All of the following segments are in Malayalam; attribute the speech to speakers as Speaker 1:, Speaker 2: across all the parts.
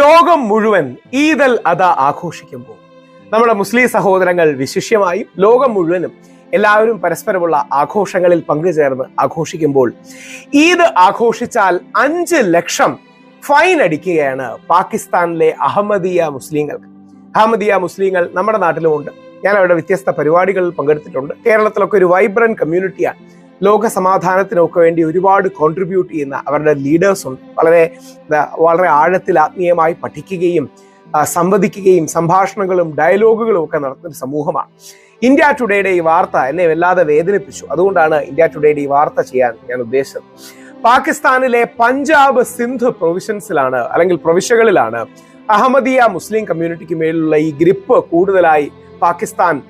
Speaker 1: ലോകം മുഴുവൻ ഈദൽ അത ആഘോഷിക്കുമ്പോൾ നമ്മുടെ മുസ്ലിം സഹോദരങ്ങൾ വിശിഷ്യമായും ലോകം മുഴുവനും എല്ലാവരും പരസ്പരമുള്ള ആഘോഷങ്ങളിൽ പങ്കുചേർന്ന് ആഘോഷിക്കുമ്പോൾ ഈദ് ആഘോഷിച്ചാൽ അഞ്ച് ലക്ഷം ഫൈൻ അടിക്കുകയാണ് പാകിസ്ഥാനിലെ അഹമ്മദിയ മുസ്ലിങ്ങൾക്ക്. അഹമ്മദിയ മുസ്ലിങ്ങൾ നമ്മുടെ നാട്ടിലുമുണ്ട്. ഞാൻ അവിടെ വ്യത്യസ്ത പരിപാടികളിൽ പങ്കെടുത്തിട്ടുണ്ട്. കേരളത്തിലൊക്കെ ഒരു വൈബ്രന്റ് കമ്മ്യൂണിറ്റിയാണ് ലോക സമാധാനത്തിനൊക്കെ വേണ്ടി ഒരുപാട് കോൺട്രിബ്യൂട്ട് ചെയ്യുന്ന അവരുടെ ലീഡേഴ്സും വളരെ വളരെ ആഴത്തിൽ ആത്മീയമായി പഠിക്കുകയും സംവദിക്കുകയും സംഭാഷണങ്ങളും ഡയലോഗുകളും ഒക്കെ നടത്തുന്ന സമൂഹമാണ്. ഇന്ത്യ ടുഡേയുടെ ഈ വാർത്ത എന്നെ വല്ലാതെ വേദനിപ്പിച്ചു. അതുകൊണ്ടാണ് ഇന്ത്യ ടുഡേയുടെ ഈ വാർത്ത ചെയ്യാൻ ഞാൻ ഉദ്ദേശിച്ചത്. പാകിസ്ഥാനിലെ പഞ്ചാബ് സിന്ധ് പ്രൊവിഷൻസിലാണ് അല്ലെങ്കിൽ പ്രവിശ്യകളിലാണ് അഹമ്മദിയ മുസ്ലിം കമ്മ്യൂണിറ്റിക്ക് മേലുള്ള ഈ ഗ്രിപ്പ് കൂടുതലായി പാകിസ്ഥാൻ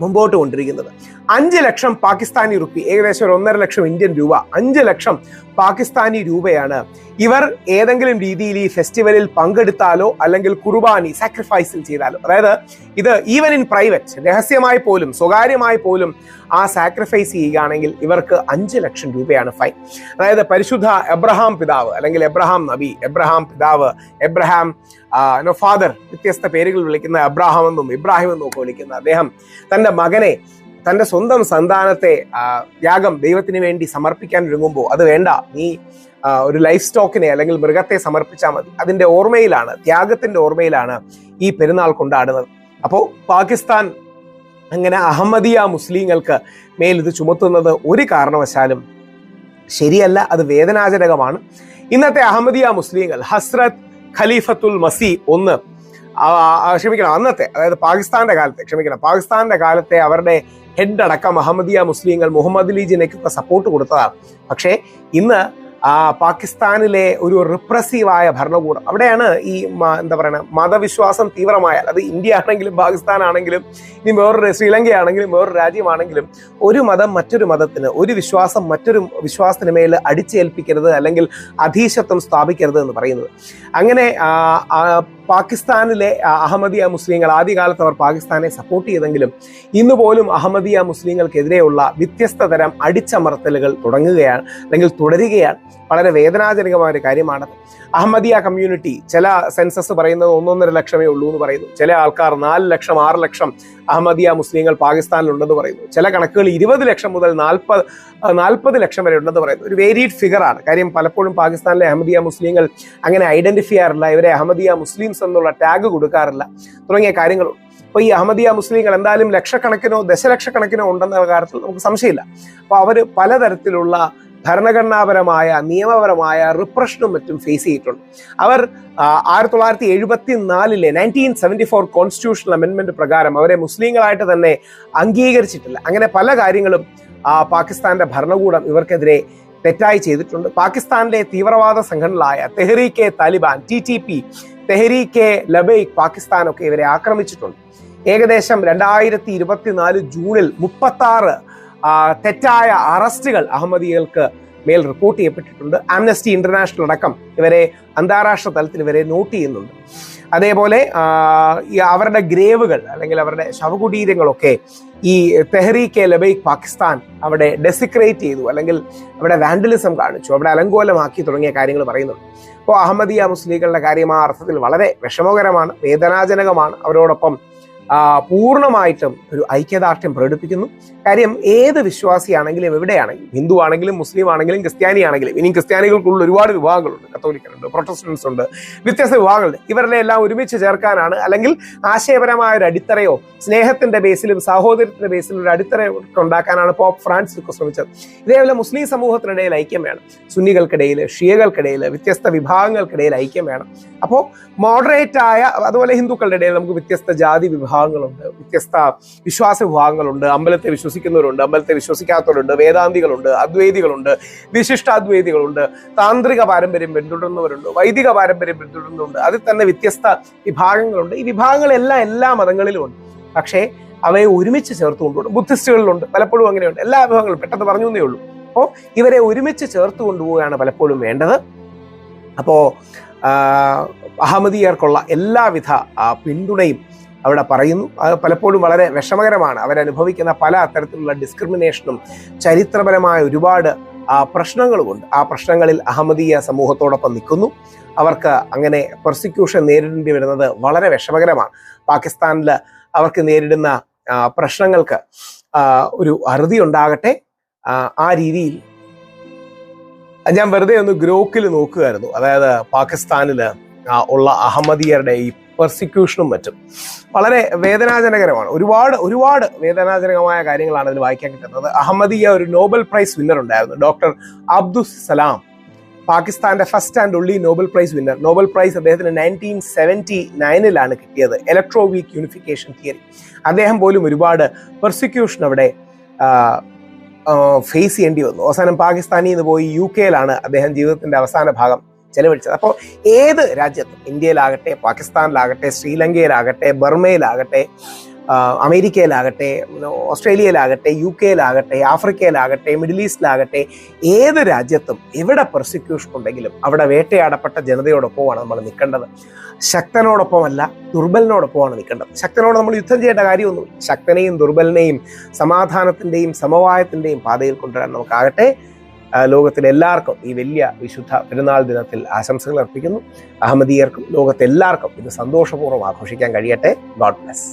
Speaker 1: മുമ്പോട്ട് കൊണ്ടിരിക്കുന്നത്. അഞ്ച് ലക്ഷം പാകിസ്ഥാനി റുപ്പി ഏകദേശം ഒരു ഒന്നര ലക്ഷം ഇന്ത്യൻ രൂപ അഞ്ച് ലക്ഷം പാകിസ്ഥാനി രൂപയാണ്. ഇവർ ഏതെങ്കിലും രീതിയിൽ ഈ ഫെസ്റ്റിവലിൽ പങ്കെടുത്താലോ അല്ലെങ്കിൽ കുർബാനി സാക്രിഫൈസിൽ ചെയ്താലോ അതായത് ഇത് ഈവൻ ഇൻ പ്രൈവറ്റ് രഹസ്യമായി പോലും സ്വകാര്യമായി പോലും ആ സാക്രിഫൈസ് ചെയ്യുകയാണെങ്കിൽ ഇവർക്ക് അഞ്ച് ലക്ഷം രൂപയാണ് ഫൈൻ അതായത് പരിശുദ്ധ എബ്രഹാം പിതാവ് അല്ലെങ്കിൽ എബ്രഹാം നബി എബ്രഹാം പിതാവ് എബ്രഹാം ഫാദർ വ്യത്യസ്ത പേരുകൾ വിളിക്കുന്ന അബ്രാഹാം എന്നും ഇബ്രാഹിം എന്നും ഒക്കെ വിളിക്കുന്ന അദ്ദേഹം തന്റെ മകനെ തന്റെ സ്വന്തം സന്താനത്തെ യാഗം ത്യാഗം ദൈവത്തിന് വേണ്ടി സമർപ്പിക്കാൻ ഒരുങ്ങുമ്പോൾ അത് വേണ്ട. നീ ഒരു ലൈഫ് സ്റ്റോക്കിനെ അല്ലെങ്കിൽ മൃഗത്തെ സമർപ്പിച്ചാൽ മതി. അതിന്റെ ഓർമ്മയിലാണ് ത്യാഗത്തിന്റെ ഓർമ്മയിലാണ് ഈ പെരുന്നാൾ കൊണ്ടാടുന്നത്. അപ്പോൾ പാകിസ്ഥാൻ അങ്ങനെ അഹമ്മദിയ മുസ്ലിങ്ങൾക്ക് മേൽ ഇത് ചുമത്തുന്നത് ഒരു കാരണവശാലും ശരിയല്ല അത് വേദനാജനകമാണ്. ഇന്നത്തെ അഹമ്മദിയ മുസ്ലിങ്ങൾ ഹസ്രത് ഖലീഫത്തുൽ മസി ഒന്ന് ക്ഷമിക്കണം അന്നത്തെ അതായത് പാകിസ്ഥാന്റെ കാലത്തെ ക്ഷമിക്കണം പാകിസ്ഥാന്റെ കാലത്തെ അവരുടെ ഹെഡ് അടക്കം അഹമ്മദിയ മുസ്ലിങ്ങൾ മുഹമ്മദ് അലി ജിനയ്ക്കൊക്കെ സപ്പോർട്ട് കൊടുത്തതാണ്. പക്ഷേ ഇന്ന് പാകിസ്ഥാനിലെ ഒരു റിപ്രസീവായ ഭരണകൂടം അവിടെയാണ് ഈ എന്താ പറയുക മതവിശ്വാസം തീവ്രമായാൽ അത് ഇന്ത്യ ആണെങ്കിലും പാകിസ്ഥാൻ ആണെങ്കിലും ഇനി വേറൊരു ശ്രീലങ്കയാണെങ്കിലും വേറൊരു രാജ്യമാണെങ്കിലും ഒരു മതം മറ്റൊരു മതത്തിന് ഒരു വിശ്വാസം മറ്റൊരു വിശ്വാസത്തിന് മേൽ അടിച്ചേൽപ്പിക്കരുത് അല്ലെങ്കിൽ അധീശത്വം സ്ഥാപിക്കരുത് എന്ന് പറയുന്നത്. അങ്ങനെ പാകിസ്ഥാനിലെ അഹമ്മദിയ മുസ്ലിങ്ങൾ ആദ്യകാലത്ത് അവർ പാകിസ്ഥാനെ സപ്പോർട്ട് ചെയ്തെങ്കിലും ഇന്ന് പോലും അഹമ്മദിയ മുസ്ലിങ്ങൾക്കെതിരെയുള്ള വ്യത്യസ്ത തരം അടിച്ചമർത്തലുകൾ തുടങ്ങുകയാണ് അല്ലെങ്കിൽ തുടരുകയാണ്. വളരെ വേദനാജനകമായ ഒരു കാര്യമാണത് അഹമ്മദിയ കമ്മ്യൂണിറ്റി ചില സെൻസസ് പറയുന്നത് ഒന്നൊന്നര ലക്ഷമേ ഉള്ളൂ എന്ന് പറയുന്നു. ചില ആൾക്കാർ നാല് ലക്ഷം ആറ് ലക്ഷം അഹമ്മദിയ മുസ്ലിങ്ങൾ പാകിസ്ഥാനിലുണ്ടെന്ന് പറയുന്നു. ചില കണക്കുകൾ ഇരുപത് ലക്ഷം മുതൽ നാൽപ്പത് നാൽപ്പത് ലക്ഷം വരെ ഉണ്ടെന്ന് പറയുന്നു. ഒരു വേരിയഡ് ഫിഗറാണ് കാര്യം പലപ്പോഴും പാകിസ്ഥാനിലെ അഹമ്മദിയ മുസ്ലിങ്ങൾ അങ്ങനെ ഐഡന്റിഫൈ ചെയ്യാറില്ല. ഇവരെ അഹമ്മദിയ മുസ്ലിംസ് എന്നുള്ള ടാഗ് കൊടുക്കാറില്ല. തുടങ്ങിയ കാര്യങ്ങളുണ്ട് അപ്പോൾ ഈ അഹമ്മദിയ മുസ്ലിങ്ങൾ എന്തായാലും ലക്ഷക്കണക്കിനോ ദശലക്ഷക്കണക്കിനോ ഉണ്ടെന്ന കാര്യത്തിൽ നമുക്ക് സംശയമില്ല. അപ്പോൾ അവർ പലതരത്തിലുള്ള ഭരണഘടനാപരമായ നിയമപരമായ റിപ്രഷനും മറ്റും ഫേസ് ചെയ്തിട്ടുണ്ട്. അവർ ആയിരത്തി തൊള്ളായിരത്തി എഴുപത്തി നാലിലെ നയന്റീൻ സെവന്റി ഫോർ കോൺസ്റ്റിറ്റ്യൂഷണൽ അമെൻമെന്റ് പ്രകാരം അവരെ മുസ്ലിങ്ങളായിട്ട് തന്നെ അംഗീകരിച്ചിട്ടില്ല. അങ്ങനെ പല കാര്യങ്ങളും പാകിസ്ഥാന്റെ ഭരണകൂടം ഇവർക്കെതിരെ തെറ്റായി ചെയ്തിട്ടുണ്ട്. പാകിസ്ഥാനിലെ തീവ്രവാദ സംഘടനകളായ Tehreeke Taliban T T P Tehreeke Labbaik പാകിസ്ഥാനൊക്കെ ഇവരെ ആക്രമിച്ചിട്ടുണ്ട്. ഏകദേശം രണ്ടായിരത്തി ഇരുപത്തിനാല് ജൂണിൽ മുപ്പത്തി ആറ് തെറ്റായ അറസ്റ്റുകൾ അഹമ്മദികൾക്ക് മേൽ റിപ്പോർട്ട് ചെയ്യപ്പെട്ടിട്ടുണ്ട്. ആംനസ്റ്റി ഇന്റർനാഷണൽ അടക്കം ഇവരെ അന്താരാഷ്ട്ര തലത്തിൽ ഇവരെ നോട്ട് ചെയ്യുന്നുണ്ട്. അതേപോലെ അവരുടെ ഗ്രേവുകൾ അല്ലെങ്കിൽ അവരുടെ ശവകുടീരങ്ങളൊക്കെ ഈ തെഹ്രീക്കെ ലബൈക് പാകിസ്ഥാൻ അവിടെ ഡെസിക്രേറ്റ് ചെയ്തു അല്ലെങ്കിൽ അവിടെ വാൻഡലിസം കാണിച്ചു അവിടെ അലങ്കോലമാക്കി തുടങ്ങിയ കാര്യങ്ങൾ പറയുന്നുണ്ട്. അപ്പോൾ അഹമ്മദിയ മുസ്ലിങ്ങളുടെ കാര്യം ആ അർത്ഥത്തിൽ വളരെ വിഷമകരമാണ് വേദനാജനകമാണ് അവരോടൊപ്പം. പൂർണമായിട്ടും ഒരു ഐക്യദാർഢ്യം പ്രകടിപ്പിക്കുന്നു. കാര്യം ഏത് വിശ്വാസിയാണെങ്കിലും എവിടെയാണെങ്കിലും ഹിന്ദു ആണെങ്കിലും മുസ്ലിം ആണെങ്കിലും ക്രിസ്ത്യാനി ആണെങ്കിലും ഇനി ക്രിസ്ത്യാനികൾക്കുള്ള ഒരുപാട് വിഭാഗങ്ങളുണ്ട്. കത്തോലിക്കലുണ്ട് പ്രൊട്ടസ്റ്റൻസ് ഉണ്ട് വ്യത്യസ്ത വിഭാഗങ്ങളുണ്ട്. ഇവരുടെ എല്ലാം ഒരുമിച്ച് ചേർക്കാനാണ് അല്ലെങ്കിൽ ആശയപരമായ ഒരു അടിത്തറയോ സ്നേഹത്തിന്റെ ബേസിലും സഹോദരത്തിന്റെ ബേസിലും ഒരു അടിത്തറ ഉണ്ടാക്കാനാണ് പോപ്പ് ഫ്രാൻസ് ശ്രമിച്ചത്. ഇതേപോലെ മുസ്ലിം സമൂഹത്തിനിടയിൽ ഐക്യം വേണം. സുന്നികൾക്കിടയിൽ ഷിയകൾക്കിടയിൽ വ്യത്യസ്ത വിഭാഗങ്ങൾക്കിടയിൽ ഐക്യം വേണം. അപ്പോൾ മോഡറേറ്റ് ആയ അതുപോലെ ഹിന്ദുക്കളുടെ ഇടയിൽ നമുക്ക് വ്യത്യസ്ത ജാതി വിഭാഗങ്ങളുണ്ട് വ്യത്യസ്ത വിശ്വാസ വിഭാഗങ്ങളുണ്ട് അമ്പലത്തെ വിശ്വസിക്കുന്നവരുണ്ട് അമ്പലത്തെ വിശ്വസിക്കാത്തവരുണ്ട് വേദാന്തികളുണ്ട് അദ്വൈതികളുണ്ട് വിശിഷ്ടാദ്വൈതികളുണ്ട് താന്ത്രിക പാരമ്പര്യം പിന്തുടരുന്നവരുണ്ട് വൈദിക പാരമ്പര്യം പിന്തുടരുന്നുണ്ട് അതിൽ തന്നെ വ്യത്യസ്ത വിഭാഗങ്ങളുണ്ട്. ഈ വിഭാഗങ്ങളെല്ലാം എല്ലാ മതങ്ങളിലും ഉണ്ട് പക്ഷേ അവയെ ഒരുമിച്ച് ചേർത്തുകൊണ്ടുണ്ട് ബുദ്ധിസ്റ്റുകളിലുണ്ട് പലപ്പോഴും അങ്ങനെയുണ്ട്. എല്ലാ വിഭാഗങ്ങളും പെട്ടെന്ന് പറഞ്ഞു എന്നേ ഉള്ളൂ. അപ്പോൾ ഇവരെ ഒരുമിച്ച് ചേർത്ത് കൊണ്ടുപോവുകയാണ് പലപ്പോഴും വേണ്ടത്. അപ്പോൾ അഹമ്മദിയർക്കുള്ള എല്ലാവിധ പിന്തുണയും അവിടെ പറയുന്നു. അത് പലപ്പോഴും വളരെ വിഷമകരമാണ്. അവരനുഭവിക്കുന്ന പല അത്തരത്തിലുള്ള ഡിസ്ക്രിമിനേഷനും ചരിത്രപരമായ ഒരുപാട് പ്രശ്നങ്ങളുമുണ്ട്. ആ പ്രശ്നങ്ങളിൽ അഹമ്മദീയ സമൂഹത്തോടൊപ്പം നിൽക്കുന്നു. അവർക്ക് അങ്ങനെ പ്രോസിക്യൂഷൻ നേരിടേണ്ടി വരുന്നത് വളരെ വിഷമകരമാണ്. പാകിസ്ഥാനിൽ അവർക്ക് നേരിടുന്ന പ്രശ്നങ്ങൾക്ക് ഒരു അറുതി ഉണ്ടാകട്ടെ. ആ, ആ രീതിയിൽ ഞാൻ വെറുതെ ഒന്ന് ഗ്രോക്കിൽ നോക്കുകയായിരുന്നു. അതായത് പാകിസ്ഥാനിൽ ഉള്ള അഹമ്മദിയരുടെ ഈ പെർസിക്യൂഷനും മറ്റും. വളരെ വേദനാജനകരമാണ്. ഒരുപാട് ഒരുപാട് വേദനാജനകമായ കാര്യങ്ങളാണ് ഇതിൽ വായിക്കാൻ കിട്ടുന്നത്. അഹമ്മദിയ ഒരു നോബൽ പ്രൈസ് വിന്നർ ഉണ്ടായിരുന്നു. ഡോക്ടർ അബ്ദുൽ സലാം പാകിസ്ഥാന്റെ first and only Nobel prize winner Nobel prize അദ്ദേഹത്തിന് നയന്റീൻ സെവന്റി നയനിലാണ് കിട്ടിയത്. ഇലക്ട്രോ വീക്ക് യൂണിഫിക്കേഷൻ തിയറി അദ്ദേഹം പോലും ഒരുപാട് പെർസിക്യൂഷൻ അവിടെ ഫേസ് ചെയ്യേണ്ടി വന്നു. അവസാനം പാകിസ്ഥാനിൽ നിന്ന് പോയി യു കെയിലാണ് അദ്ദേഹം ജീവിതത്തിന്റെ അവസാന ഭാഗം. ചെലവഴിച്ചത്. അപ്പോൾ ഏത് രാജ്യത്തും ഇന്ത്യയിലാകട്ടെ പാകിസ്ഥാനിലാകട്ടെ ശ്രീലങ്കയിലാകട്ടെ ബർമയിലാകട്ടെ അമേരിക്കയിലാകട്ടെ ഓസ്ട്രേലിയയിലാകട്ടെ യു കെയിലാകട്ടെ ആഫ്രിക്കയിലാകട്ടെ മിഡിൽ ഈസ്റ്റിലാകട്ടെ ഏത് രാജ്യത്തും എവിടെ പ്രോസിക്യൂഷൻ ഉണ്ടെങ്കിലും അവിടെ വേട്ടയാടപ്പെട്ട ജനതയോടൊപ്പമാണ് നമ്മൾ നിൽക്കേണ്ടത്. ശക്തനോടൊപ്പമല്ല ദുർബലനോടൊപ്പമാണ് നിൽക്കേണ്ടത്. ശക്തനോട് നമ്മൾ യുദ്ധം ചെയ്യേണ്ട കാര്യമൊന്നും ശക്തനെയും ദുർബലനെയും സമാധാനത്തിന്റെയും സമവായത്തിന്റെയും പാതയിൽ കൊണ്ടുവരാൻ നമുക്കാകട്ടെ ലോകത്തിലെ എല്ലാവർക്കും ഈ വലിയ വിശുദ്ധ പെരുന്നാൾ ദിനത്തിൽ ആശംസകൾ അർപ്പിക്കുന്നു. അഹമ്മദീയർക്കും ലോകത്തെല്ലാവർക്കും ഇത് സന്തോഷപൂർവം ആഘോഷിക്കാൻ കഴിയട്ടെ. God bless